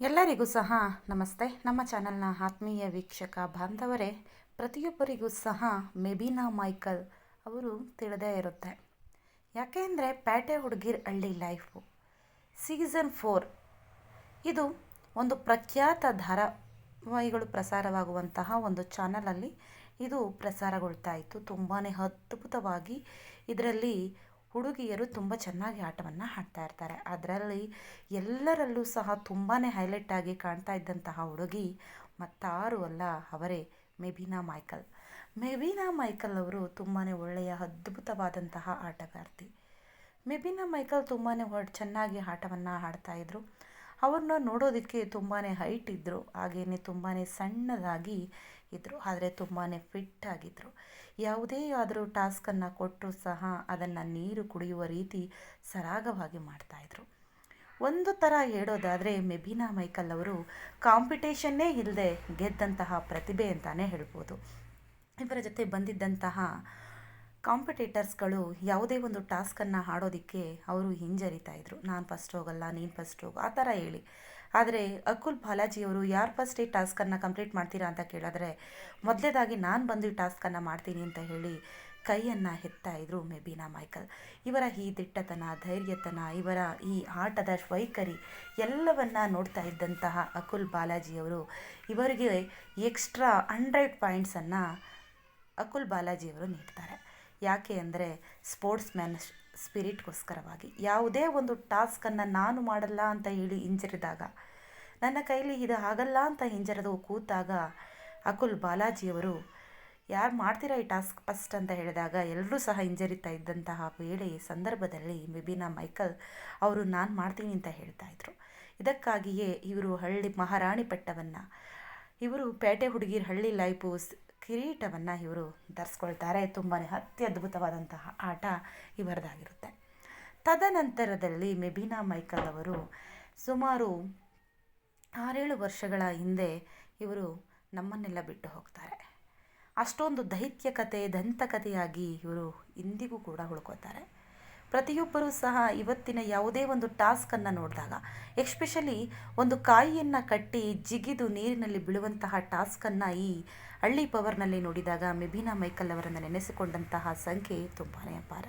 ಎಲ್ಲರಿಗೂ ಸಹ ನಮಸ್ತೆ. ನಮ್ಮ ಚಾನಲ್ನ ಆತ್ಮೀಯ ವೀಕ್ಷಕ ಬಾಂಧವರೇ, ಪ್ರತಿಯೊಬ್ಬರಿಗೂ ಸಹ ಮೆಬಿನಾ ಮೈಕಲ್ ಅವರು ತಿಳಿದೇ ಇರುತ್ತೆ. ಯಾಕೆಂದರೆ ಪ್ಯಾಟೆ ಹುಡುಗಿರ್ ಹಳ್ಳಿ ಲೈಫು ಸೀಸನ್ ಫೋರ್ ಇದು ಒಂದು ಪ್ರಖ್ಯಾತ ಧಾರಾವಾಹಿಗಳು ಪ್ರಸಾರವಾಗುವಂತಹ ಒಂದು ಚಾನಲಲ್ಲಿ ಇದು ಪ್ರಸಾರಗೊಳ್ತಾ ಇತ್ತು. ತುಂಬಾ ಅದ್ಭುತವಾಗಿ ಇದರಲ್ಲಿ ಹುಡುಗಿಯರು ತುಂಬ ಚೆನ್ನಾಗಿ ಆಟವನ್ನು ಆಡ್ತಾ ಇರ್ತಾರೆ. ಅದರಲ್ಲಿ ಎಲ್ಲರಲ್ಲೂ ಸಹ ತುಂಬಾ ಹೈಲೈಟ್ ಆಗಿ ಕಾಣ್ತಾ ಇದ್ದಂತಹ ಹುಡುಗಿ ಮತ್ತಾರು ಅಲ್ಲ, ಅವರೇ ಮೆಬಿನಾ ಮೈಕಲ್. ಮೆಬಿನಾ ಮೈಕಲ್ ಅವರು ತುಂಬಾ ಒಳ್ಳೆಯ ಅದ್ಭುತವಾದಂತಹ ಆಟಗಾರ್ತಿ. ಮೆಬಿನಾ ಮೈಕಲ್ ತುಂಬಾ ಚೆನ್ನಾಗಿ ಆಟವನ್ನು ಆಡ್ತಾಯಿದ್ರು ಅವ್ರನ್ನ ನೋಡೋದಕ್ಕೆ ತುಂಬಾ ಹೈಟ್ ಇದ್ದರು ಹಾಗೆಯೇ ತುಂಬಾ ಸಣ್ಣದಾಗಿ ಇದ್ದರು ಆದರೆ ತುಂಬಾ ಫಿಟ್ ಆಗಿದ್ದರು ಯಾವುದೇ ಆದರೂ ಟಾಸ್ಕನ್ನು ಕೊಟ್ಟರೂ ಸಹ ಅದನ್ನು ನೀರು ಕುಡಿಯುವ ರೀತಿ ಸರಾಗವಾಗಿ ಮಾಡ್ತಾಯಿದ್ರು ಒಂದು ಥರ ಹೇಳೋದಾದರೆ, ಮೆಬಿನಾ ಮೈಕಲ್ ಅವರು ಕಾಂಪಿಟೇಷನ್ನೇ ಇಲ್ಲದೆ ಗೆದ್ದಂತಹ ಪ್ರತಿಭೆ ಅಂತಲೇ ಹೇಳ್ಬೋದು. ಇವರ ಜೊತೆ ಬಂದಿದ್ದಂತಹ ಕಾಂಪಿಟೇಟರ್ಸ್ಗಳು ಯಾವುದೇ ಒಂದು ಟಾಸ್ಕನ್ನು ಆಡೋದಕ್ಕೆ ಅವರು ಹಿಂಜರಿತಾ ಇದ್ರು. ನಾನು ಫಸ್ಟ್ ಹೋಗಲ್ಲ, ನೀನು ಫಸ್ಟ್ ಹೋಗು, ಆ ಥರ ಹೇಳಿ. ಆದರೆ ಅಕುಲ್ ಬಾಲಾಜಿಯವರು, ಯಾರು ಫಸ್ಟ್ ಈ ಟಾಸ್ಕನ್ನು ಕಂಪ್ಲೀಟ್ ಮಾಡ್ತೀರಾ ಅಂತ ಕೇಳಿದ್ರೆ, ಮೊದಲೇದಾಗಿ ನಾನು ಬಂದು ಈ ಟಾಸ್ಕನ್ನು ಮಾಡ್ತೀನಿ ಅಂತ ಹೇಳಿ ಕೈಯನ್ನು ಹೆತ್ತಾ ಇದ್ರು ಮೆಬೀನಾ ಮೈಕಲ್. ಇವರ ಈ ದಿಟ್ಟತನ, ಧೈರ್ಯತನ, ಇವರ ಈ ಆಟದ ವೈಖರಿ ಎಲ್ಲವನ್ನ ನೋಡ್ತಾ ಇದ್ದಂತಹ ಅಕುಲ್ ಬಾಲಾಜಿಯವರು, ಇವರಿಗೆ ಎಕ್ಸ್ಟ್ರಾ ಹಂಡ್ರೆಡ್ ಪಾಯಿಂಟ್ಸನ್ನು ಅಕುಲ್ ಬಾಲಾಜಿಯವರು ನೀಡ್ತಾರೆ. ಯಾಕೆ ಅಂದರೆ ಸ್ಪೋರ್ಟ್ಸ್ ಮ್ಯಾನ್ ಸ್ಪಿರಿಟ್ಗೋಸ್ಕರವಾಗಿ. ಯಾವುದೇ ಒಂದು ಟಾಸ್ಕನ್ನು ನಾನು ಮಾಡಲ್ಲ ಅಂತ ಹೇಳಿ ಹಿಂಜರಿದಾಗ, ನನ್ನ ಕೈಲಿ ಇದು ಆಗಲ್ಲ ಅಂತ ಹಿಂಜರಿದು ಕೂತಾಗ ಅಕುಲ್ ಬಾಲಾಜಿಯವರು, ಯಾರು ಮಾಡ್ತೀರಾ ಈ ಟಾಸ್ಕ್ ಫಸ್ಟ್? ಅಂತ ಹೇಳಿದಾಗ ಎಲ್ಲರೂ ಸಹ ಹಿಂಜರಿತಾ ಇದ್ದಂತಹ ವೇಳೆ ಸಂದರ್ಭದಲ್ಲಿ ಮೆಬಿನಾ ಮೈಕಲ್ ಅವರು ನಾನು ಮಾಡ್ತೀನಿ ಅಂತ ಹೇಳ್ತಾ ಇದ್ರು. ಇದಕ್ಕಾಗಿಯೇ ಇವರು ಹಳ್ಳಿ ಮಹಾರಾಣಿ ಪಟ್ಟವನ್ನು ಇವರು ಪೇಟೆ ಹುಡುಗಿರ ಹಳ್ಳಿ ಲೈಫು ಕಿರೀಟವನ್ನು ಇವರು ಧರಿಸ್ಕೊಳ್ತಾರೆ. ತುಂಬಾ ಅತ್ಯದ್ಭುತವಾದಂತಹ ಆಟ ಇವರದಾಗಿರುತ್ತೆ. ತದನಂತರದಲ್ಲಿ ಮೆಬಿನಾ ಮೈಕಲ್ ಅವರು ಸುಮಾರು ಆರೇಳು ವರ್ಷಗಳ ಹಿಂದೆ ಇವರು ನಮ್ಮನ್ನೆಲ್ಲ ಬಿಟ್ಟು ಹೋಗ್ತಾರೆ. ಅಷ್ಟೊಂದು ದೈತ್ಯ ದೈತ್ಯಕತೆ, ದಂತಕತೆಯಾಗಿ ಇವರು ಇಂದಿಗೂ ಕೂಡ ಉಳ್ಕೋತಾರೆ ಪ್ರತಿಯೊಬ್ಬರೂ ಸಹ ಇವತ್ತಿನ ಯಾವುದೇ ಒಂದು ಟಾಸ್ಕನ್ನು ನೋಡಿದಾಗ ಎಕ್ಸ್ಪೆಷಲಿ ಒಂದು ಕಾಯಿಯನ್ನು ಕಟ್ಟಿ ಜಿಗಿದು ನೀರಿನಲ್ಲಿ ಬೀಳುವಂತಹ ಟಾಸ್ಕನ್ನು ಈ ಹಳ್ಳಿ ಪವರ್ನಲ್ಲಿ ನೋಡಿದಾಗ ಮೆಬಿನಾ ಮೈಕಲ್ ಅವರನ್ನು ನೆನೆಸಿಕೊಂಡಂತಹ ಸಂಖ್ಯೆ ತುಂಬಾ ಅಪಾರ.